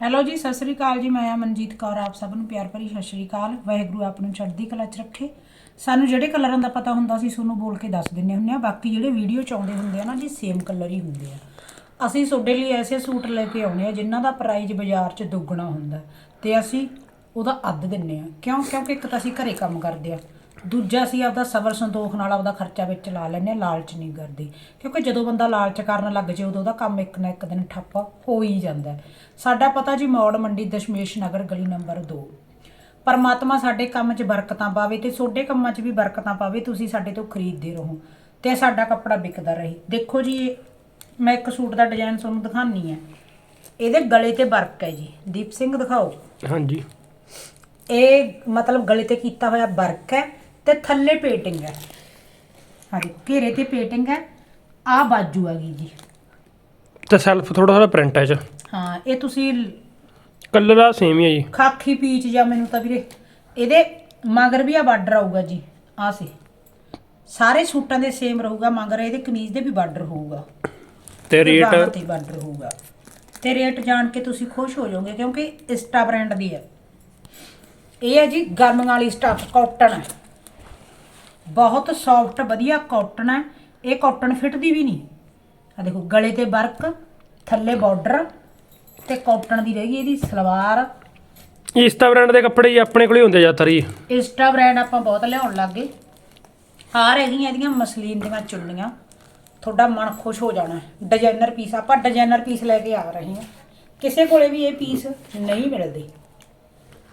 Hello ਜੀ, ਸਤਿ ਸ੍ਰੀ ਅਕਾਲ ਜੀ। ਮੈਂ ਆ ਮਨਜੀਤ ਕੌਰ, ਆਪ ਸਭ ਨੂੰ ਪਿਆਰ ਭਰੀ ਸਤਿ ਸ੍ਰੀ ਅਕਾਲ। ਵਾਹਿਗੁਰੂ ਆਪ ਨੂੰ ਚੜ੍ਹਦੀ ਕਲਾ 'ਚ ਰੱਖੇ। ਸਾਨੂੰ ਜਿਹੜੇ ਕਲਰਾਂ ਦਾ ਪਤਾ ਹੁੰਦਾ ਸੀ ਤੁਹਾਨੂੰ ਬੋਲ ਕੇ ਦੱਸ ਦਿੰਨੇ ਹੁੰਨੇ ਆ ਬਾਕੀ ਜਿਹੜੇ ਵੀਡੀਓ 'ਚ ਆਉਂਦੇ ਹੁੰਦੇ ਆ ਨਾ, ਜੀ ਸੇਮ ਕਲਰ ਹੀ ਹੁੰਦੇ ਆ। ਅਸੀਂ ਤੁਹਾਡੇ ਲਈ ਐਸੇ ਸੂਟ ਲੈ ਕੇ ਆਉਨੇ ਆ ਜਿਨ੍ਹਾਂ ਦਾ ਪ੍ਰਾਈਸ ਬਾਜ਼ਾਰ 'ਚ ਦੁੱਗਣਾ ਹੁੰਦਾ। ਤੇ ਅਸੀਂ ਉਹਦਾ ਅੱਧ ਦਿੰਨੇ ਆ ਕਿਉਂ? ਕਿਉਂਕਿ ਇੱਕ ਤਾਂ ਅਸੀਂ ਘਰੇ ਕੰਮ ਕਰਦੇ ਆ ਦੂਜਾ ਅਸੀਂ ਆਪਦਾ ਸਬਰ ਸੰਤੋਖ ਨਾਲ ਆਪਦਾ ਖਰਚਾ ਵਿੱਚ ਲਾ ਆ ਲਾਲਚ ਨਹੀਂ ਕਰਦੇ। ਕਿਉਂਕਿ ਜਦੋਂ ਬੰਦਾ ਲਾਲਚ ਕਰਨ ਲੱਗ ਜੇ ਉਦੋਂ ਉਹਦਾ ਕੰਮ ਇੱਕ ਨਾ ਇੱਕ ਦਿਨ ਠੱਪ ਹੋ ਹੀ ਜਾਂਦਾ। ਸਾਡਾ ਪਤਾ ਜੀ ਮੌੜ ਮੰਡੀ ਦਸ਼ਮੇਸ਼ ਨਗਰ ਗਲੀ ਨੰਬਰ 2 ਪਰਮਾਤਮਾ ਸਾਡੇ ਕੰਮ 'ਚ ਬਰਕਤਾਂ ਪਾਵੇ ਤੇ ਤੁਹਾਡੇ ਕੰਮਾਂ 'ਚ ਵੀ ਬਰਕਤਾਂ ਪਾਵੇ ਤੁਸੀਂ ਸਾਡੇ ਤੋਂ ਖਰੀਦਦੇ ਰਹੋ ਤੇ ਸਾਡਾ ਕੱਪੜਾ ਵਿਕਦਾ ਰਹੇ। ਦੇਖੋ ਜੀ ਮੈਂ ਇੱਕ ਸੂਟ ਦਾ ਡਿਜ਼ਾਈਨ ਤੁਹਾਨੂੰ ਦਿਖਾਉਣੀ ਹੈ। ਇਹਦੇ ਗਲੇ ਤੇ ਵਰਕ ਹੈ ਜੀ। ਦੀਪ ਸਿੰਘ ਦਿਖਾਓ। ਹਾਂਜੀ। ਇਹ ਮਤਲਬ ਗਲੇ ਤੇ ਕੀਤਾ ਹੋਇਆ ਵਰਕ ਹੈ। ਤੇ ਥੱਲੇ ਪੇਟਿੰਗ ਹੈ। ਹਾਂਜੀ ਘੇਰੇ ਤੇ ਪੇਟਿੰਗ ਹੈ। ਆ ਬਾਜੂ ਆ ਗਈ ਜੀ। ਤੇ ਸੈਲਫ ਥੋੜਾ ਥੋੜਾ ਪ੍ਰਿੰਟ ਹੈ ਚ। ਹਾਂ ਇਹ ਤੁਸੀਂ ਕਲਰ ਆ ਸੇਮ ਹੀ ਹੈ ਜੀ। ਖਾਕੀ ਪੀਚ ਜਾਂ ਮੈਨੂੰ ਤਾਂ ਵੀਰੇ ਇਹਦੇ ਮਗਰ ਵੀ ਆ ਬਾਰਡਰ ਆਊਗਾ ਜੀ ਆ ਸੀ। ਸਾਰੇ ਸੂਟਾਂ ਦੇ ਸੇਮ ਰਹੂਗਾ ਮਗਰ ਇਹਦੇ ਕਮੀਜ਼ ਦੇ ਵੀ ਬਾਰਡਰ ਹੋਊਗਾ। ਤੇ ਬਾਹਾਂ ਰੇਟ ਤੇ ਬਾਰਡਰ ਹੋਊਗਾ। ਤੇ ਰੇਟ ਜਾਣ ਕੇ ਤੁਸੀਂ ਖੁਸ਼ ਹੋ ਜਾਓਗੇ ਕਿਉਂਕਿ ਇਸਟਾ ਬ੍ਰਾਂਡ ਦੀ ਹੈ। ਇਹ ਹੈ ਜੀ ਗਰਮੀਆਂ ਵਾਲੀ ਸਟਫ ਕਾਟਨ ਹੈ। ਬਹੁਤ ਸੌਫਟ ਵਧੀਆ ਕਾਟਨ ਹੈ। ਇਹ ਕਾਟਨ ਫਿੱਟਦੀ ਵੀ ਨਹੀਂ। ਆ ਦੇਖੋ ਗਲੇ ਤੇ ਵਰਕ ਥੱਲੇ ਬਾਰਡਰ ਤੇ ਕਾਟਨ ਦੀ ਰਹੇਗੀ ਇਹਦੀ ਸਲਵਾਰ। ਇਸਤਾ ਬ੍ਰਾਂਡ ਦੇ ਕੱਪੜੇ ਹੀ ਆਪਣੇ ਕੋਲ ਹੀ ਹੁੰਦੇ ਜ਼ਿਆਦਾਤਰ ਹੀ। ਇੰਸਟਾ ਬ੍ਰਾਂਡ ਆਪਾਂ ਬਹੁਤ ਲਿਆਉਣ ਲੱਗ ਗਏ। ਆ ਰਹੀਆਂ ਇਹਦੀਆਂ ਮਸਲੀਨ ਦੀਆਂ ਚੁੰਨੀਆਂ। ਤੁਹਾਡਾ ਮਨ ਖੁਸ਼ ਹੋ ਜਾਣਾ ਡਿਜ਼ਾਈਨਰ ਪੀਸ ਆਪਾਂ ਡਿਜ਼ਾਈਨਰ ਪੀਸ ਲੈ ਕੇ ਆ ਰਹੇ ਹਾਂ। ਕਿਸੇ ਕੋਲੇ ਵੀ ਇਹ ਪੀਸ ਨਹੀਂ ਮਿਲਦੇ।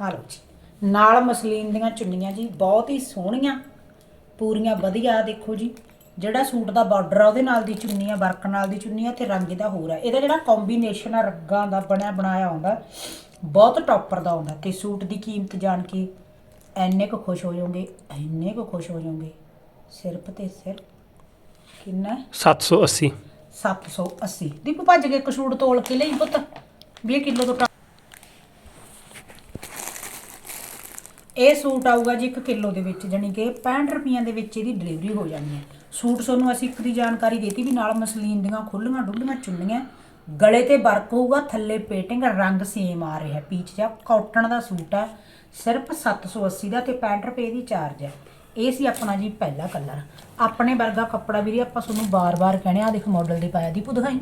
ਹਾਂ ਲਓ ਜੀ। ਨਾਲ ਮਸਲੀਨ ਦੀਆਂ ਚੁੰਨੀਆਂ ਜੀ ਬਹੁਤ ਹੀ ਸੋਹਣੀਆਂ। ਪੂਰੀਆਂ ਵਧੀਆ ਦੇਖੋ ਜੀ। ਜਿਹੜਾ ਸੂਟ ਦਾ ਬਾਰਡਰ ਆ ਉਹਦੇ ਨਾਲ ਦੀ ਚੁੰਨੀ ਆ ਵਰਕ ਨਾਲ ਦੀ ਚੁੰਨੀ ਆ ਤੇ ਰੰਗ ਇਹਦਾ ਹੋਰ ਆ। ਇਹਦਾ ਜਿਹੜਾ ਕੰਬੀਨੇਸ਼ਨ ਆ ਰੰਗਾਂ ਦਾ ਬਣਿਆ ਬਣਾਇਆ ਆਉਂਦਾ ਬਹੁਤ ਟੌਪਰ ਦਾ ਆਉਂਦਾ ਤੇ ਸੂਟ ਦੀ ਕੀਮਤ ਜਾਣ ਕੇ ਐਨੇ ਕੁ ਖੁਸ਼ ਹੋ ਜਾਓਗੇ ਐਨੇ ਕੁ ਖੁਸ਼ ਹੋ ਜਾਓਗੇ। ਸਿਰਫ ਤੇ ਸਿਰਫ ਕਿੰਨਾ? ਹੈ? 780 780 ਦੀਪੂ ਭੱਜ ਕੇ ਇੱਕ ਸੂਟ ਤੋਲ ਕੇ ਲਈ ਪੁੱਤ। 20 ਕਿਲੋ ਤੋਂ ਇਹ ਸੂਟ ਆਊਗਾ ਜੀ 1 ਕਿਲੋ ਦੇ ਵਿੱਚ ਜਾਨੀ ਕਿ 65 ਰੁਪਈਆਂ ਦੇ ਵਿੱਚ ਇਹਦੀ ਡਿਲੀਵਰੀ ਹੋ ਜਾਣੀ ਹੈ। ਸੂਟ ਤੁਹਾਨੂੰ ਅਸੀਂ ਇੱਕ ਦੀ ਜਾਣਕਾਰੀ ਦੇਤੀ ਵੀ ਨਾਲ ਮਸਲੀਨ ਦੀਆਂ ਖੁੱਲੀਆਂ ਡੁੱਲੀਆਂ ਚੁੰਨੀਆਂ, ਗਲੇ ਤੇ ਵਰਕ ਹੋਊਗਾ, ਥੱਲੇ ਪੇਟਿੰਗ ਰੰਗ ਸੇਮ ਆ ਰਿਹਾ ਪੀਚ ਜਾਂ ਕਾਟਨ ਦਾ ਸੂਟ ਹੈ ਸਿਰਫ 780 ਦਾ ਤੇ 65 ਰੁਪਏ ਦੀ ਚਾਰਜ ਹੈ ਇਹ ਸੀ ਆਪਣਾ ਜੀ ਪਹਿਲਾ ਕਲਰ ਆਪਣੇ ਵਰਗਾ ਕੱਪੜਾ ਵੀਰੇ ਆਪਾਂ ਤੁਹਾਨੂੰ ਬਾਰ-ਬਾਰ ਕਹਿਣੇ ਆ ਦੇਖ ਮਾਡਲ ਦੇ ਪਾਇਆ ਦੀਪੂ ਦਿਖਾਈ।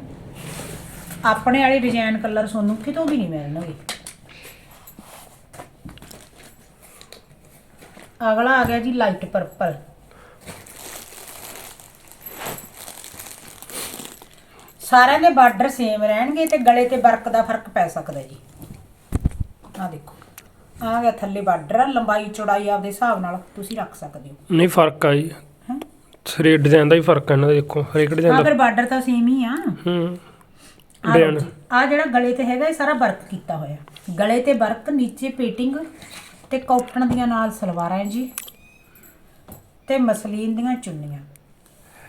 ਆਪਣੇ ਵਾਲੇ ਡਿਜ਼ਾਈਨ ਕਲਰ ਤੁਹਾਨੂੰ ਕਿਤੋਂ ਵੀ ਨਹੀਂ ਮਿਲਣਗੇ। ਅਗਲਾ ਆ ਗਿਆ ਜੀ ਲਾਈਟ ਪਰਪਲ। ਸਾਰਿਆਂ ਦੇ ਬਾਰਡਰ ਸੇਮ ਰਹਿਣਗੇ ਤੇ ਗਲੇ ਤੇ ਵਰਕ ਦਾ ਫ਼ਰਕ ਪੈ ਸਕਦਾ ਜੀ। ਆ ਦੇਖੋ ਆ ਗਿਆ ਥੱਲੇ ਬਾਰਡਰ ਲੰਬਾਈ ਚੌੜਾਈ ਆਪਦੇ ਹਿਸਾਬ ਨਾਲ ਤੁਸੀਂ ਰੱਖ ਸਕਦੇ ਹੋ। ਨਹੀਂ ਫ਼ਰਕ ਆ ਜੀ। ਹੈਂ? ਸਰੇ ਡਿਜ਼ਾਈਨ ਦਾ ਵੀ ਫ਼ਰਕ ਹੈ ਇਹਨਾਂ ਦਾ ਦੇਖੋ ਹਰੇਕ ਡਿਜ਼ਾਈਨ ਹਾਂ ਦਾ ਫਿਰ ਬਾਰਡਰ ਤਾਂ ਸੇਮ ਹੀ ਆ। ਹੂੰ ਆ ਡਿਜ਼ਾਈਨ ਆ ਜਿਹੜਾ ਗਲੇ ਤੇ ਹੈਗਾ ਇਹ ਸਾਰਾ ਵਰਕ ਕੀਤਾ ਹੋਇਆ। ਗਲੇ ਤੇ ਵਰਕ ਨੀਚੇ ਪੇਟਿੰਗ ਤੇ ਕਾਟਨ ਦੀਆਂ ਨਾਲ ਸਲਵਾਰਾਂ ਹੈ ਜੀ ਤੇ ਮਸਲੀਨ ਦੀਆਂ ਚੁੰਨੀਆਂ।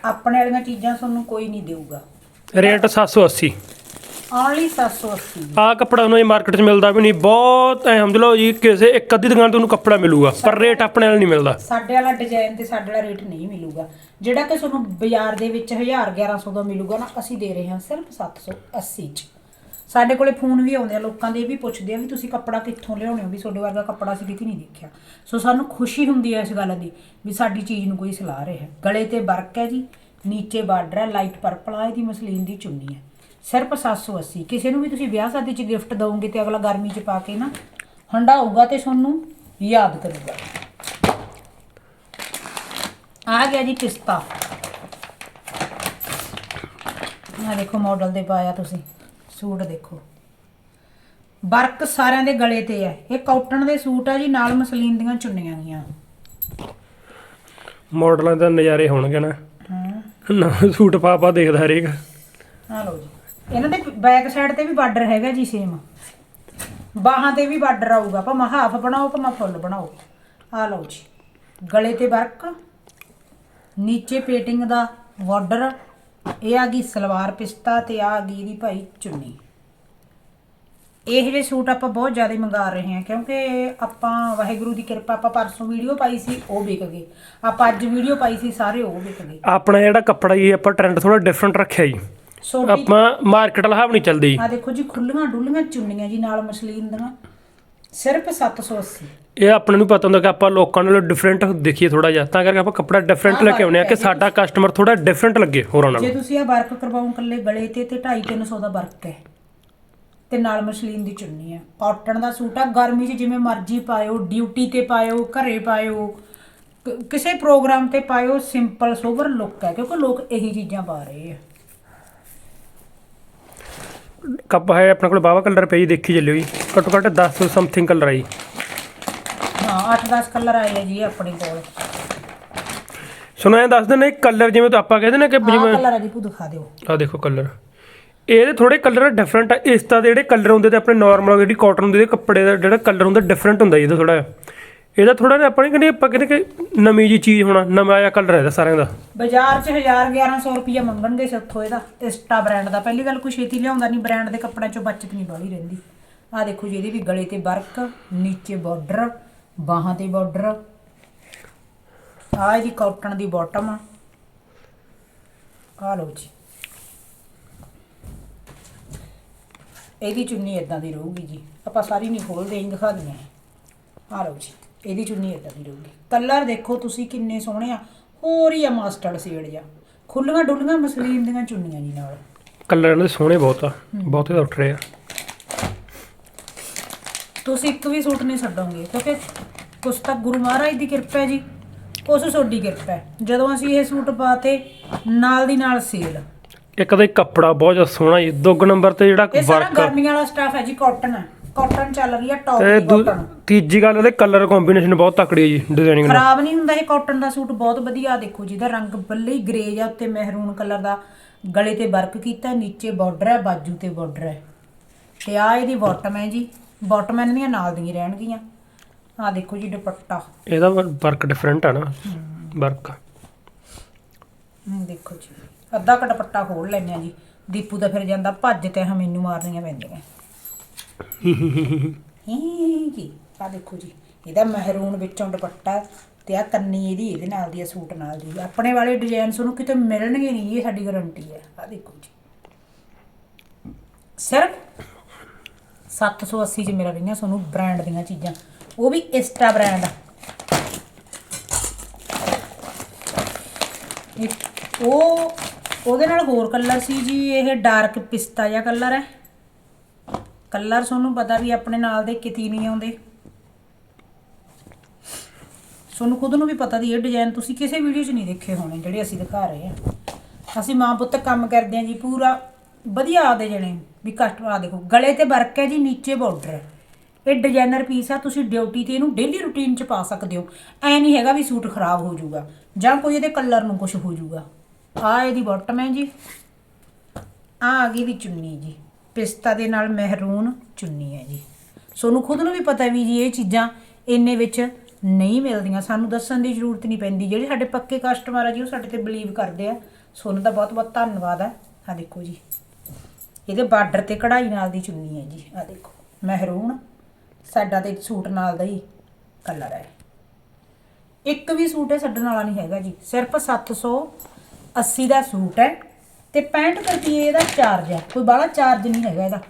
ਆਪਣੇ ਵਾਲੀਆਂ ਚੀਜ਼ਾਂ ਤੁਹਾਨੂੰ ਕੋਈ ਨਹੀਂ ਦੇਊਗਾ। ਰੇਟ 780 ਓਨਲੀ 780 ਆ ਕੱਪੜਾ ਉਹਨੂੰ ਮਾਰਕੀਟ 'ਚ ਮਿਲਦਾ ਵੀ ਨਹੀਂ ਬਹੁਤ ਐ ਸਮਝ ਲਓ ਜੀ ਕਿਸੇ ਇੱਕ ਅੱਧੀ ਦੁਕਾਨ ਤੋਂ ਉਹਨੂੰ ਕੱਪੜਾ ਮਿਲੂਗਾ ਪਰ ਰੇਟ ਆਪਣੇ ਨਾਲ ਨਹੀਂ ਮਿਲਦਾ। ਸਾਡੇ ਵਾਲਾ ਡਿਜ਼ਾਈਨ ਤੇ ਸਾਡੇ ਵਾਲਾ ਰੇਟ ਨਹੀਂ ਮਿਲੂਗਾ। ਜਿਹੜਾ ਕਿ ਤੁਹਾਨੂੰ ਬਾਜ਼ਾਰ ਦੇ ਵਿੱਚ 1000 1100 ਦਾ ਮਿਲੂਗਾ ਨਾ ਅਸੀਂ ਦੇ ਰਹੇ ਹਾਂ ਸਿਰਫ 780 ਚ। ਸਾਡੇ ਕੋਲੇ ਫੋਨ ਵੀ ਆਉਂਦੇ ਆ, ਲੋਕਾਂ ਦੇ ਇਹ ਵੀ ਪੁੱਛਦੇ ਆ ਵੀ ਤੁਸੀਂ ਕੱਪੜਾ ਕਿੱਥੋਂ ਲਿਆਉਣੇ ਹੋ? ਵੀ ਤੁਹਾਡੇ ਵਰਗਾ ਕੱਪੜਾ ਅਸੀਂ ਕਿਤੇ ਨਹੀਂ ਦੇਖਿਆ। ਸੋ ਸਾਨੂੰ ਖੁਸ਼ੀ ਹੁੰਦੀ ਹੈ ਇਸ ਗੱਲ ਦੀ ਵੀ ਸਾਡੀ ਚੀਜ਼ ਨੂੰ ਕੋਈ ਸਲਾਹ ਰਿਹਾ ਗਲੇ ਤੇ ਵਰਕ ਹੈ ਜੀ, ਨੀਚੇ ਬਾਰਡਰ ਹੈ, ਲਾਈਟ ਪਰਪਲ ਆ, ਇਹਦੀ ਮਸਲੀਨ ਦੀ ਚੁੰਨੀ ਹੈ। ਸਿਰਫ 780 ਕਿਸੇ ਨੂੰ ਵੀ ਤੁਸੀਂ ਵਿਆਹ ਸ਼ਾਦੀ 'ਚ ਗਿਫਟ ਦਵੋਗੇ ਤੇ ਅਗਲਾ ਗਰਮੀ 'ਚ ਪਾ ਕੇ ਨਾ ਹੰਡਾਊਗਾ ਤੇ ਤੁਹਾਨੂੰ ਯਾਦ ਕਰੂਗਾ। ਆ ਗਿਆ ਜੀ ਪਿਸਤਾ ਆ ਦੇਖੋ ਮਾਡਲ ਦੇ ਪਾਇਆ ਤੁਸੀਂ। ਸੂਟ ਦੇਖੋ। ਵਰਕ ਸਾਰਿਆਂ ਦੇ ਗਲੇ ਤੇ ਹੈ ਇਹ ਕਾਟਨ ਦੇ ਸੂਟ ਆ ਜੀ ਨਾਲ ਮਸਲੀਨ ਦੀਆਂ ਚੁੰਨੀਆਂ ਗੀਆਂ ਮਾਡਲਾਂ ਦਾ ਨਜ਼ਾਰੇ ਹੋਣਗੇ ਨਾ। ਹਾਂ। ਨਾ ਸੂਟ ਪਾ ਪਾ ਦੇਖਦਾ ਹਰੇਕ ਆ ਲਓ ਜੀ। ਇਹਨਾਂ ਦੇ ਬੈਕ ਸਾਈਡ ਤੇ ਵੀ ਬਾਰਡਰ ਹੈਗਾ ਜੀ ਸੇਮ ਬਾਹਾਂ ਤੇ ਵੀ ਬਾਰਡਰ ਆਊਗਾ। ਭਾਵੇਂ ਹਾਫ ਬਣਾਓ ਭਾਵੇਂ ਫੁੱਲ ਬਣਾਓ? ਆ ਲਓ ਜੀ। ਗਲੇ ਤੇ ਵਰਕ। ਨੀਚੇ ਪੇਟਿੰਗ ਦਾ ਬਾਰਡਰ ਇਹ ਆ ਗਈ ਸਲਵਾਰ ਪਿਸਤਾ ਤੇ ਆ ਗਈ ਇਹਦੀ ਭਾਈ ਚੁੰਨੀ। ਇਹ ਜਿਹੜੇ ਸੂਟ ਆਪਾਂ ਬਹੁਤ ਜ਼ਿਆਦਾ ਮੰਗਾ ਰਹੇ ਹਾਂ ਕਿਉਂਕਿ ਆਪਾਂ ਵਾਹਿਗੁਰੂ ਦੀ ਕਿਰਪਾ ਆਪਾਂ ਪਰਸੋਂ ਵੀਡੀਓ ਪਾਈ ਸੀ ਉਹ ਵਿਕ ਗਏ ਆਪਾਂ ਅੱਜ ਵੀਡੀਓ ਪਾਈ ਸੀ ਸਾਰੇ ਉਹ ਵਿਕ ਗਏ। ਆਪਣਾ ਜਿਹੜਾ ਕੱਪੜਾ ਜੀ ਆਪਾਂ ਟ੍ਰੈਂਡ ਥੋੜਾ ਡਿਫਰੈਂਟ ਰੱਖਿਆ ਜੀ। ਸੋਡੀ ਆਪਾਂ ਮਾਰਕੀਟ ਵਾਲਾ ਹਾਬ ਨਹੀਂ ਚੱਲਦੀ। ਆ ਦੇਖੋ ਜੀ ਖੁੱਲੀਆਂ ਡੁੱਲੀਆਂ ਚੁੰਨੀਆਂ ਜੀ ਨਾਲ ਮਸਲੀਨ ਦੀਆਂ। ਸਿਰਫ 780 ਇਹ ਆਪਣੇ ਨੂੰ ਪਤਾ ਹੁੰਦਾ ਕਿ ਆਪਾਂ ਲੋਕਾਂ ਨਾਲੋਂ ਡਿਫਰੈਂਟ ਦੇਖੀਏ ਥੋੜਾ ਜਿਹਾ। ਤਾਂ ਕਰਕੇ ਆਪਾਂ ਕੱਪੜਾ ਡਿਫਰੈਂਟ ਲੈ ਕੇ ਆਉਂਦੇ ਆ ਕਿ ਸਾਡਾ ਕਸਟਮਰ ਥੋੜਾ ਡਿਫਰੈਂਟ ਲੱਗੇ ਹੋਰਾਂ ਜੇ ਨਾਲੋਂ ਤੁਸੀਂ ਆ ਵਰਕ ਕਰਵਾਉਂ ਕੱਲੇ ਗਲੇ ਤੇ ਤੇ 2.5 300 ਦਾ ਵਰਕ ਹੈ। ਤੇ ਨਾਲ ਮਸਲੀਨ ਦੀ ਚੁੰਨੀ ਹੈ। ਕਾਟਨ ਦਾ ਸੂਟ ਆ ਗਰਮੀ 'ਚ ਜਿਵੇਂ ਮਰਜ਼ੀ ਪਾਇਓ ਡਿਊਟੀ ਤੇ ਪਾਇਓ ਘਰੇ ਪਾਇਓ ਕਿਸੇ ਪ੍ਰੋਗਰਾਮ ਤੇ ਪਾਇਓ ਸਿੰਪਲ ਸੋਬਰ ਲੁੱਕ ਹੈ ਕਿਉਂਕਿ ਲੋਕ ਇਹੀ ਚੀਜ਼ਾਂ ਪਾ ਰਹੇ ਆ। ਕੱਪ ਹੈ ਆਪਣੇ ਕੋਲ ਬਾਵਾ ਕਲਰ ਪਈ ਦੇਖੀ ਚੱਲਿਓ ਜੀ। ਘੱਟੋ ਘੱਟ 10 ਸਮਥਿੰਗ ਕਲਰ ਆਈ 8-10 ਕਲਰ ਆਏ ਆ ਜੀ ਆਪਣੇ ਕੋਲ। ਸੁਣੋ ਐਂ ਦੱਸ ਦਿੰਦੇ ਕਲਰ ਜਿਵੇਂ ਤਾਂ ਆਪਾਂ ਕਹਿੰਦੇ ਨੇ ਕਿ ਆਹ ਜਿਵੇਂ ਕਲਰ ਆ ਜੀ ਭੂ ਦਿਖਾ ਦਿਓ। ਆ ਦੇਖੋ ਕਲਰ। ਇਹਦੇ ਥੋੜੇ ਕਲਰ ਡਿਫਰੈਂਟ ਆ। ਇਸ ਤਰ੍ਹਾਂ ਦੇ ਜਿਹੜੇ ਕਲਰ ਹੁੰਦੇ ਤੇ ਆਪਣੇ ਨਾਰਮਲ ਜਿਹੜੀ ਕਾਟਨ ਹੁੰਦੀ ਦੇ ਕੱਪੜੇ ਦਾ ਜਿਹੜਾ ਕਲਰ ਹੁੰਦਾ ਡਿਫਰੈਂਟ ਹੁੰਦਾ ਇਹਦਾ ਥੋੜਾ ਇਹਦਾ ਥੋੜਾ ਜਿਹਾ ਆਪਾਂ ਨਹੀਂ ਕਹਿੰਦੇ ਆਪਾਂ ਕਹਿੰਦੇ ਕਿ ਨਵੀਂ ਜੀ ਚੀਜ਼ ਹੋਣਾ ਨਵਾਂ ਆਇਆ ਕਲਰ ਹੈ ਇਹਦਾ ਸਾਰਿਆਂ ਦਾ। ਬਾਜ਼ਾਰ 'ਚ 1000 1100 ਰੁਪਈਆ ਮੰਗਣਗੇ ਸੱਥੋਂ ਇਹਦਾ। ਇਸਟਾ ਬ੍ਰਾਂਡ ਦਾ। ਪਹਿਲੀ ਗੱਲ ਕੋਈ ਛੇਤੀ ਲਿਆਉਂਦਾ ਨਹੀਂ ਬ੍ਰਾਂਡ ਦੇ ਕੱਪੜਿਆਂ 'ਚੋਂ ਬਚਤ ਨਹੀਂ ਬਾਹਲੀ ਰਹਿੰਦੀ। ਆਹ ਦੇਖੋ ਜੀ ਇਹਦੀ ਵੀ ਗਲੇ ਤੇ ਵਰਕ ਨੀਚੇ ਬਾਰਡਰ ਬਾਹਾਂ ਤੇ ਬਾਰਡਰ ਆਹ ਇਹਦੀ ਕਾਟਨ ਦੀ ਬਾਟਮ ਆ। ਆਹ ਲਓ ਜੀ। ਇਹਦੀ ਚੁੰਨੀ ਇਦਾਂ ਦੀ ਰਹੂਗੀ ਜੀ। ਆਪਾਂ ਸਾਰੀ ਨਹੀਂ ਖੋਲਦੇ ਇੰਜ ਦਿਖਾ ਦਿੰਦੇ ਆ ਲਓ ਜੀ। ਇਹਦੀ ਚੁੰਨੀ ਇਦਾਂ ਦੀ ਰਹੂਗੀ। ਕਲਰ ਦੇਖੋ ਤੁਸੀਂ ਕਿੰਨੇ ਸੋਹਣੇ ਆ। ਹੋਰ ਹੀ ਆ ਮਾਸਟਰਡ ਸ਼ੇਡ ਜਾਂ ਖੁੱਲੀਆਂ ਡੁੱਲੀਆਂ ਮਸਲੀਨ ਦੀਆਂ ਚੁੰਨੀਆਂ ਜੀ ਨਾਲ। ਕਲਰ ਇਹਨਾਂ ਦੇ ਸੋਹਣੇ ਬਹੁਤ ਆ। ਬਹੁਤੇ ਉੱਠ ਰਹੇ ਆ। ਤੁਸੀਂ ਇੱਕ ਵੀ ਸੂਟ ਨਹੀਂ ਛੱਡੋਗੇ ਕਿਉਂਕਿ ਕੁਛ ਤਾਂ ਗੁਰੂ ਮਹਾਰਾਜ ਦੀ ਕਿਰਪਾ ਹੈ ਜੀ ਕੁਛ ਤੁਹਾਡੀ ਕਿਰਪਾ ਹੈ। ਜਦੋਂ ਅਸੀਂ ਇਹ ਸੂਟ ਪਾਤੇ ਨਾਲ ਦੀ ਨਾਲ ਸੇਲ ਇੱਕ ਤਾਂ ਇਹ ਕੱਪੜਾ ਬਹੁਤ ਜ਼ਿਆਦਾ ਸੋਹਣਾ ਜੀ ਦੁੱਗ ਨੰਬਰ ਤੇ ਜਿਹੜਾ ਇਹ ਸਾਰਾ ਵਰਕ ਗਰਮੀਆਂ ਵਾਲਾ ਸਟਾਫ ਹੈ ਜੀ ਕਾਟਨ ਹੈ। ਕਾਟਨ ਚੱਲ ਰਹੀ ਹੈ ਟੌਪ ਤੇ ਦੀ ਕਾਟਨ ਤੀਜੀ ਗੱਲ ਇਹਦੇ ਕਲਰ ਕੰਬੀਨੇਸ਼ਨ ਬਹੁਤ ਤਕੜੀ ਹੈ ਜੀ ਡਿਜ਼ਾਈਨਿੰਗ ਨਾਲ। ਖਰਾਬ ਨਹੀਂ ਹੁੰਦਾ ਇਹ ਕਾਟਨ ਦਾ ਸੂਟ ਬਹੁਤ ਵਧੀਆ। ਆਹ ਦੇਖੋ ਜਿਹਦਾ ਰੰਗ ਬੱਲੇ ਗ੍ਰੇ ਜਾਂ ਉੱਤੇ ਮਹਿਰੂਨ ਕਲਰ ਦਾ। ਗਲੇ ਤੇ ਵਰਕ ਕੀਤਾ ਨੀਚੇ ਬਾਰਡਰ ਹੈ ਬਾਜੂ ਤੇ ਬਾਰਡਰ ਹੈ। ਤੇ ਆ ਇਹਦੀ ਬਾਟਮ ਹੈ ਜੀ। ਬਾਟਮ ਇਹਨਾਂ ਦੀਆਂ ਨਾਲ ਦੀਆਂ ਰਹਿਣਗੀਆਂ। ਆ ਦੇਖੋ ਜੀ ਦੁਪੱਟਾ। ਇਹਦਾ ਵਰਕ ਡਿਫਰੈਂਟ ਆ ਨਾ। ਵਰਕ। ਹਮ, ਦੇਖੋ ਜੀ। ਅੱਧਾ ਕੁ ਦੁਪੱਟਾ ਖੋਲ ਲੈਂਦੇ ਆ ਜੀ। ਦੀਪੂ ਤਾਂ ਫਿਰ ਜਾਂਦਾ ਭੱਜ ਤੇ ਹਾਂ ਮੈਨੂੰ ਮਾਰਨੀਆਂ ਪੈਂਦੀਆਂ। ਹੀ ਜੀ। ਆ ਦੇਖੋ ਜੀ। ਇਹਦਾ ਮਹਿਰੂਨ ਵਿੱਚੋਂ ਦੁਪੱਟਾ ਤੇ ਆ ਕੰਨੀ ਇਹਦੀ ਇਹਦੇ ਨਾਲ ਦੀ ਆ ਸੂਟ ਨਾਲ ਦੀ ਆਪਣੇ ਵਾਲੇ ਡਿਜ਼ਾਈਨ ਤੁਹਾਨੂੰ ਕਿਤੇ ਮਿਲਣਗੇ ਨਹੀਂ ਇਹ ਸਾਡੀ ਗਾਰੰਟੀ ਹੈ ਆ ਦੇਖੋ ਜੀ। ਸਿਰਫ 780 ਚ ਮੇਰਾ ਰਹੀਆਂ ਤੁਹਾਨੂੰ ਬ੍ਰਾਂਡ ਦੀਆਂ ਚੀਜ਼ਾਂ। ਉਹ ਵੀ ਇਸਟਾ ਬ੍ਰਾਂਡ ਇੱਕ ਉਹ ਉਹਦੇ ਨਾਲ ਹੋਰ ਕਲਰ ਸੀ ਜੀ, ਇਹ ਡਾਰਕ ਪਿਸਤਾ ਜਿਹਾ ਕਲਰ ਹੈ। ਕਲਰ ਤੁਹਾਨੂੰ ਪਤਾ ਵੀ ਆਪਣੇ ਨਾਲ ਦੇ ਕਿਤੇ ਨਹੀਂ ਆਉਂਦੇ। ਤੁਹਾਨੂੰ ਖੁਦ ਨੂੰ ਵੀ ਪਤਾ ਦੀ ਇਹ ਡਿਜ਼ਾਈਨ ਤੁਸੀਂ ਕਿਸੇ ਵੀਡੀਓ 'ਚ ਨਹੀਂ ਦੇਖੇ ਹੋਣੇ ਜਿਹੜੇ ਅਸੀਂ ਦਿਖਾ ਰਹੇ ਹਾਂ। ਅਸੀਂ ਮਾਂ ਪੁੱਤ ਕੰਮ ਕਰਦੇ ਹਾਂ ਜੀ ਪੂਰਾ। ਵਧੀਆ ਆਦੇ ਜਣੇ ਵੀ ਕਸਟਮਰ ਆ ਦੇਖੋ, ਗਲੇ ਤੇ ਵਰਕ ਹੈ ਜੀ, ਨੀਚੇ ਬਾਰਡਰ ਹੈ। ਇਹ ਡਿਜ਼ਾਈਨਰ ਪੀਸ ਆ, ਤੁਸੀਂ ਡਿਊਟੀ ਤੇ ਇਹਨੂੰ ਡੇਲੀ ਰੂਟੀਨ 'ਚ ਪਾ ਸਕਦੇ ਹੋ। ਐ ਨਹੀਂ ਹੈਗਾ ਵੀ ਸੂਟ ਖਰਾਬ ਹੋ ਜਾਊਗਾ, ਜਾਂ ਕੋਈ ਇਹਦੇ ਕਲਰ ਨੂੰ ਕੁਝ ਹੋ ਜਾਊਗਾ। ਆ ਇਹਦੀ ਬਾਟਮ ਹੈ ਜੀ। ਆ ਆ ਗਈ ਦੀ ਚੁੰਨੀ ਜੀ। ਪਿਸਤਾ ਦੇ ਨਾਲ ਮਹਿਰੂਨ ਚੁੰਨੀ ਹੈ ਜੀ। ਸੋਨੂੰ ਖੁਦ ਨੂੰ ਵੀ ਪਤਾ ਵੀ ਜੀ, ਇਹ ਚੀਜ਼ਾਂ ਇੰਨੇ ਵਿੱਚ ਨਹੀਂ ਮਿਲਦੀਆਂ। ਸਾਨੂੰ ਦੱਸਣ ਦੀ ਜ਼ਰੂਰਤ ਨਹੀਂ ਪੈਂਦੀ। ਜਿਹੜੇ ਸਾਡੇ ਪੱਕੇ ਕਸਟਮਰ ਆ ਜੀ, ਉਹ ਸਾਡੇ ਤੇ ਬਲੀਵ ਕਰਦੇ ਆ। ਸੋਨੂੰ ਦਾ ਬਹੁਤ ਬਹੁਤ ਧੰਨਵਾਦ ਆ ਆ ਦੇਖੋ ਜੀ। ਇਹਦੇ ਬਾਰਡਰ ਤੇ ਕਢਾਈ ਨਾਲ ਦੀ ਚੁੰਨੀ ਹੈ ਜੀ ਆ ਦੇਖੋ, ਮਹਿਰੂਨ, ਸਾਡਾ ਤੇ ਸੂਟ ਨਾਲ ਦਾ ਹੀ ਕਲਰ ਹੈ। ਇੱਕ ਵੀ ਸੂਟ ਹੈ ਛੱਡਣ ਵਾਲਾ ਨਹੀਂ ਹੈਗਾ ਜੀ, ਸਿਰਫ 780 ਦਾ ਸੂਟ ਹੈ ਤੇ 65 ਰੁਪਏ ਇਹਦਾ ਚਾਰਜ ਹੈ, ਕੋਈ ਬਾਹਲਾ ਚਾਰਜ ਨਹੀਂ ਹੈਗਾ ਇਹਦਾ।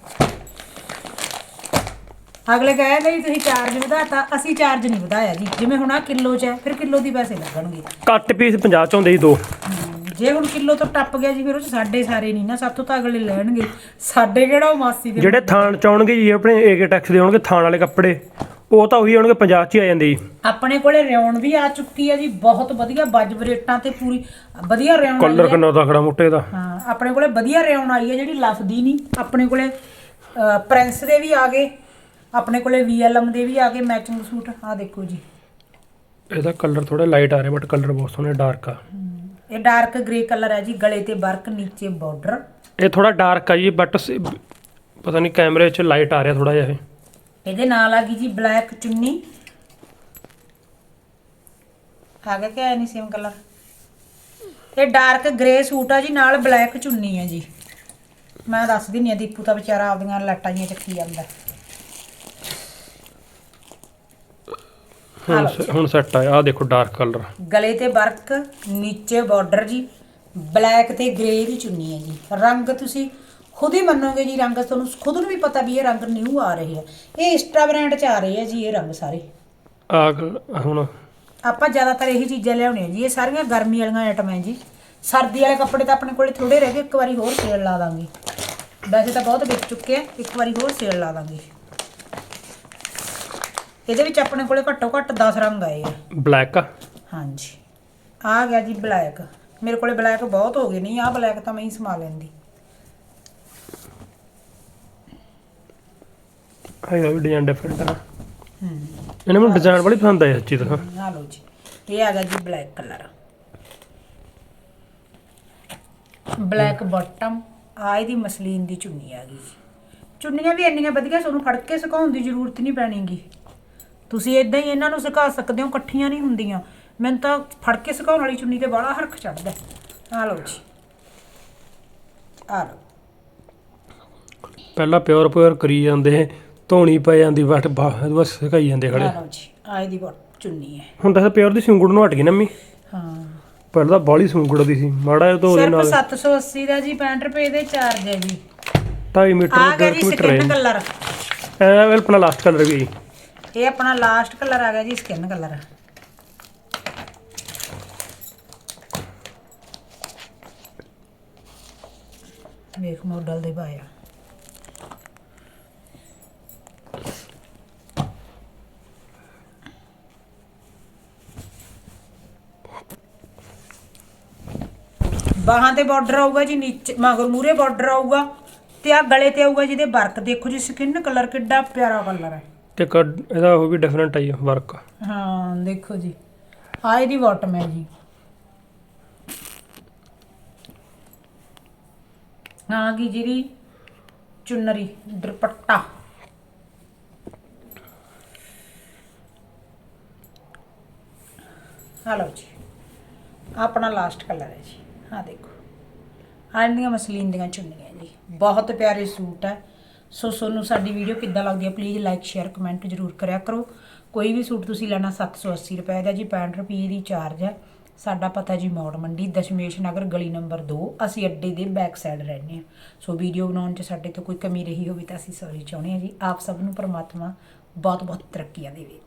ਅਗਲੇ ਕਹਿੰਦੇ ਜੀ ਤੁਸੀਂ ਚਾਰਜ ਵਧਾਤਾ, ਅਸੀਂ ਚਾਰਜ ਨਹੀਂ ਵਧਾਇਆ ਜੀ, ਜਿਵੇਂ ਹੁਣ ਆ ਕਿਲੋ ਚ ਹੈ, ਫਿਰ ਕਿਲੋ ਦੀ ਪੈਸੇ ਲੱਗਣਗੇ। ਕੱਟ ਪੀਸ 50 ਚ ਹੁੰਦੇ ਜੀ ਦੋ। ਜੇ ਹੁਣ ਕਿਲੋ ਤੋਂ ਟੱਪ ਗਿਆ ਜੀ ਫਿਰ ਉਹ 'ਚ ਸਾਡੇ ਸਾਰੇ ਨਹੀਂ ਨਾ ਸਾਥੋਂ ਤਾਂ ਅਗਲੇ ਲੈਣਗੇ। ਸਾਡੇ ਕਿਹੜਾ ਉਹ ਮਾਸੀ ਦੇ ਜਿਹੜੇ ਥਾਣ ਚ ਆਉਣਗੇ ਜੀ ਆਪਣੇ ਏਕੇ ਟੈਕਸ ਦੇ ਆਉਣਗੇ ਥਾਣ ਵਾਲੇ ਕੱਪੜੇ ਉਹ ਤਾਂ ਉਹੀ ਆਉਣਗੇ 50 ਚ ਹੀ ਆ ਜਾਂਦੇ ਜੀ। ਆਪਣੇ ਕੋਲੇ ਰਿਉਣ ਵੀ ਆ ਚੁੱਕੀ ਹੈ ਜੀ ਬਹੁਤ ਵਧੀਆ ਵਾਜਬ ਰੇਟਾਂ ਤੇ ਪੂਰੀ ਵਧੀਆ ਰਿਉਣ ਆਈ ਕਲਰ ਕਿੰਨਾ ਤਕੜਾ ਮੁੱਟੇ ਦਾ। ਹਾਂ ਆਪਣੇ ਕੋਲੇ ਵਧੀਆ ਰਿਉਣ ਆਈ ਹੈ ਜਿਹੜੀ ਲਫਦੀ ਨਹੀਂ ਆਪਣੇ ਕੋਲੇ ਪ੍ਰਿੰਸ ਦੇ ਵੀ ਆ ਗਏ ਆਪਣੇ ਕੋਲੇ ਵੀਐਲਐਮ ਦੇ ਵੀ ਆ ਗਏ ਮੈਚਿੰਗ ਸੂਟ ਆ ਦੇਖੋ ਜੀ। ਇਹਦਾ ਕਲਰ ਥੋੜਾ ਲਾਈਟ ਆ ਰਿਹਾ ਬਟ ਕਲਰ ਬਹੁਤ ਸੋਹਣਾ ਡਾਰਕ ਆ। ਇਹ ਡਾਰਕ ਗ੍ਰੇ ਕਲਰ ਹੈ ਜੀ ਗਲੇ ਤੇ ਵਰਕ ਨੀਚੇ ਬਾਰਡਰ ਇਹ ਥੋੜਾ ਡਾਰਕ ਆ ਜੀ ਬਟ ਪਤਾ ਨਹੀਂ ਕੈਮਰੇ 'ਚ ਲਾਈਟ ਆ ਰਿਹਾ ਥੋੜਾ ਜਿਹਾ ਇਹ। ਇਹਦੇ ਨਾਲ ਆ ਗਈ ਜੀ ਬਲੈਕ ਚੁੰਨੀ। ਆ ਗਿਆ ਕਿ ਐ ਨਹੀਂ ਸੇਮ ਕਲਰ ਇਹ ਡਾਰਕ ਗ੍ਰੇ ਸੂਟ ਆ ਜੀ ਨਾਲ ਬਲੈਕ ਚੁੰਨੀ ਹੈ ਜੀ। ਮੈਂ ਦੱਸ ਦਿੰਨੀ ਆ ਦੀਪੂ ਤਾਂ ਵਿਚਾਰਾ ਆਪਦੀਆਂ ਲੱਟਾਂ ਜੀਆਂ ਚੱਕੀ ਜਾਂਦਾ। ਹੁਣ ਸ- ਹੁਣ ਸੈੱਟ ਆ ਆ ਦੇਖੋ ਡਾਰਕ ਕਲਰ। ਗਲੇ ਤੇ ਵਰਕ ਨੀਚੇ ਬਾਰਡਰ ਜੀ ਬਲੈਕ ਤੇ ਗ੍ਰੇ ਦੀ ਚੁੰਨੀ ਹੈ ਜੀ। ਰੰਗ ਤੁਸੀਂ ਖੁਦ ਹੀ ਮੰਨੋਗੇ ਜੀ ਰੰਗ ਤੁਹਾਨੂੰ ਖੁਦ ਨੂੰ ਵੀ ਪਤਾ ਵੀ ਇਹ ਰੰਗ ਨਿਊ ਆ ਰਹੇ ਆ ਇਹ ਇੰਸਟਾ ਬ੍ਰਾਂਡ ਚ ਆ ਰਹੇ ਆ ਜੀ ਇਹ ਰੰਗ ਸਾਰੇ। ਆ ਹੁਣ ਆਪਾਂ ਜ਼ਿਆਦਾਤਰ ਇਹੀ ਚੀਜ਼ਾਂ ਲਿਆਉਣੇ ਆ ਜੀ ਇਹ ਸਾਰੀਆਂ ਗਰਮੀ ਵਾਲੀਆਂ ਆਈਟਮਾਂ ਹੈ ਜੀ। ਸਰਦੀ ਵਾਲੇ ਕੱਪੜੇ ਤਾਂ ਆਪਣੇ ਕੋਲੇ ਥੋੜੇ ਰਹਿ ਗਏ ਇੱਕ ਵਾਰੀ ਹੋਰ ਸੇਲ ਲਾ ਦਾਂਗੇ। ਵੈਸੇ ਤਾਂ ਬਹੁਤ ਵਿਕ ਚੁੱਕੇ ਆ ਇੱਕ ਵਾਰੀ ਹੋਰ ਸੇਲ ਲਾ ਦਾਂਗੇ। ਇਹਦੇ ਵਿੱਚ ਆਪਣੇ ਕੋਲੇ ਘੱਟੋ ਘੱਟ 10 ਰੰਗ ਆਏ ਆ। ਬਲੈਕ ਹਾਂਜੀ। ਆ ਗਿਆ ਜੀ ਬਲੈਕ। ਮੇਰੇ ਕੋਲੇ ਬਲੈਕ ਬਹੁਤ ਹੋ ਗਏ ਨਹੀਂ ਆ ਬਲੈਕ ਤਾਂ ਮੈਂ ਹੀ ਸਮਾ ਲੈਂਦੀ। ਹੈਗਾ ਵੀ ਡਿਜ਼ਾਈਨ ਡਿਫਰੈਂਟ ਆ। ਹੂੰ। ਇਹਨਾਂ ਮੈਨੂੰ ਡਿਜ਼ਾਈਨ ਬੜੀ ਪਸੰਦ ਆਈ ਸੱਚੀ ਤਾਂ ਆ ਲਓ ਜੀ। ਇਹ ਆ ਗਿਆ ਜੀ ਬਲੈਕ ਕਲਰ। ਬਲੈਕ ਬਾਟਮ ਆ ਇਹਦੀ ਮਸਲੀਨ ਦੀ ਚੁੰਨੀ ਆ ਗਈ ਜੀ। ਚੁੰਨੀਆਂ ਵੀ ਇੰਨੀਆਂ ਵਧੀਆ ਤੁਹਾਨੂੰ ਫੜ ਕੇ ਸੁਕਾਉਣ ਦੀ ਜ਼ਰੂਰਤ ਨਹੀਂ ਪੈਣੀਗੀ। ਤੁਸੀਂ ਇਦਾਂ ਹੀ ਇਹਨਾਂ ਨੂੰ ਸੁਕਾ ਸਕਦੇ ਹੋ ਇਕੱਠੀਆਂ ਨਹੀਂ ਹੁੰਦੀਆਂ। ਮੈਨੂੰ ਤਾਂ ਫੜ ਕੇ ਸੁਕਾਉਣ ਵਾਲੀ ਚੁੰਨੀ ਤੇ ਬੜਾ ਹਰਖ ਚੜਦਾ ਆ ਲਓ ਜੀ। ਆ ਲਓ। ਪਹਿਲਾਂ ਪਿਓਰ ਪਿਓਰ ਕਰੀ ਜਾਂਦੇ ਧੋਣੀ ਪੈ ਜਾਂਦੀ ਬਾ- ਬਸ ਸੁਕਾਈ ਜਾਂਦੇ ਖੜੇ। ਆ ਲਓ ਜੀ ਆ ਇਹਦੀ ਬਾ- ਚੁੰਨੀ ਹੈ। ਹੁਣ ਤਾਂ ਪਿਓਰ ਦੀ ਸਿੰਗੁੜ ਨੂੰ ਹਟ ਗਈ ਨਾ ਮੰਮੀ ਹਾਂ। ਪਹਿਲਾਂ ਤਾਂ ਬਾਹਲੀ ਸਿੰਗੁੜ ਦੀ ਸੀ ਮਾੜਾ ਜਿਹਾ ਤਾਂ ਉਹਦੇ ਸਿਰਫ ਨਾਲ। 780 ਦਾ ਜੀ 65 ਰੁਪਏ ਦੇ ਚਾਰਜ ਹੈ ਜੀ। 2.5 ਮੀਟਰ ਆ ਗਿਆ 1 ਜੀ ਮੀਟਰ ਸਕਿਨ ਹੈ। ਕਲਰ ਇਹ ਵਾਲਾ ਆਪਣਾ ਲਾਸਟ ਕਲਰ ਵੀ ਇਹ ਆਪਣਾ ਲਾਸਟ ਕਲਰ ਆ ਗਿਆ ਜੀ ਸਕਿਨ ਕਲਰ ਵੇਖ ਮਾਡਲ ਦੇ ਪਾਇਆ ਬਾਹਾਂ ਤੇ ਬਾਰਡਰ ਆਊਗਾ ਜੀ, ਨੀਚੇ, ਮਗਰ ਮੂਰੇ ਬਾਰਡਰ ਆਊਗਾ, ਤੇ ਆ ਗਲੇ ਤੇ ਆਊਗਾ ਜਿਹਦੇ ਵਰਕ। ਦੇਖੋ ਜੀ ਸਕਿਨ ਕਲਰ ਕਿੱਡਾ ਪਿਆਰਾ ਕਲਰ ਹੈ। ਤੇ ਇੱਕ ਇਹਦਾ ਉਹ ਵੀ ਡਿਫਰੈਂਟ ਆਈ ਵਰਕ ਹਾਂ, ਦੇਖੋ ਜੀ। ਆ ਇਹਦੀ ਬਾਟਮ ਹੈ ਜੀ। ਆ ਗਈ ਜਿਹੜੀ ਚੁੰਨਰੀ, ਦੁਪੱਟਾ। ਆ ਲਓ ਜੀ। ਆਹ ਆਪਣਾ ਲਾਸਟ ਕਲਰ ਹੈ ਜੀ। ਆ ਦੇਖੋ। ਆਹ ਇਹਦੀਆਂ ਮਸਲੀਨ ਦੀਆਂ ਚੁੰਨੀਆਂ ਜੀ। ਬਹੁਤ ਪਿਆਰੇ ਸੂਟ ਹੈ। ਸੋ ਤੁਹਾਨੂੰ ਸਾਡੀ ਵੀਡੀਓ ਕਿੱਦਾਂ ਲੱਗਦੀ ਹੈ ਪਲੀਜ਼ ਲਾਈਕ ਸ਼ੇਅਰ ਕਮੈਂਟ ਜ਼ਰੂਰ ਕਰਿਆ ਕਰੋ। ਕੋਈ ਵੀ ਸੂਟ ਤੁਸੀਂ ਲੈਣਾ 780 ਰੁਪਏ ਦਾ ਜੀ 65 ਰੁਪਏ ਦੀ ਚਾਰਜ ਹੈ ਸਾਡਾ ਪਤਾ ਜੀ ਮੌੜ ਮੰਡੀ, ਦਸ਼ਮੇਸ਼ ਨਗਰ, ਗਲੀ ਨੰਬਰ 2 ਅਸੀਂ ਅੱਡੇ ਦੇ ਬੈਕ ਸਾਈਡ ਰਹਿੰਦੇ ਹਾਂ ਸੋ ਵੀਡੀਓ ਬਣਾਉਣ 'ਚ ਸਾਡੇ ਤੋਂ ਕੋਈ ਕਮੀ ਰਹੀ ਹੋਵੇ ਤਾਂ ਅਸੀਂ ਸੌਰੀ ਚਾਹੁੰਦੇ ਹਾਂ ਜੀ। ਆਪ ਸਭ ਨੂੰ ਪਰਮਾਤਮਾ ਬਹੁਤ ਬਹੁਤ ਤਰੱਕੀਆਂ ਦੇਵੇ।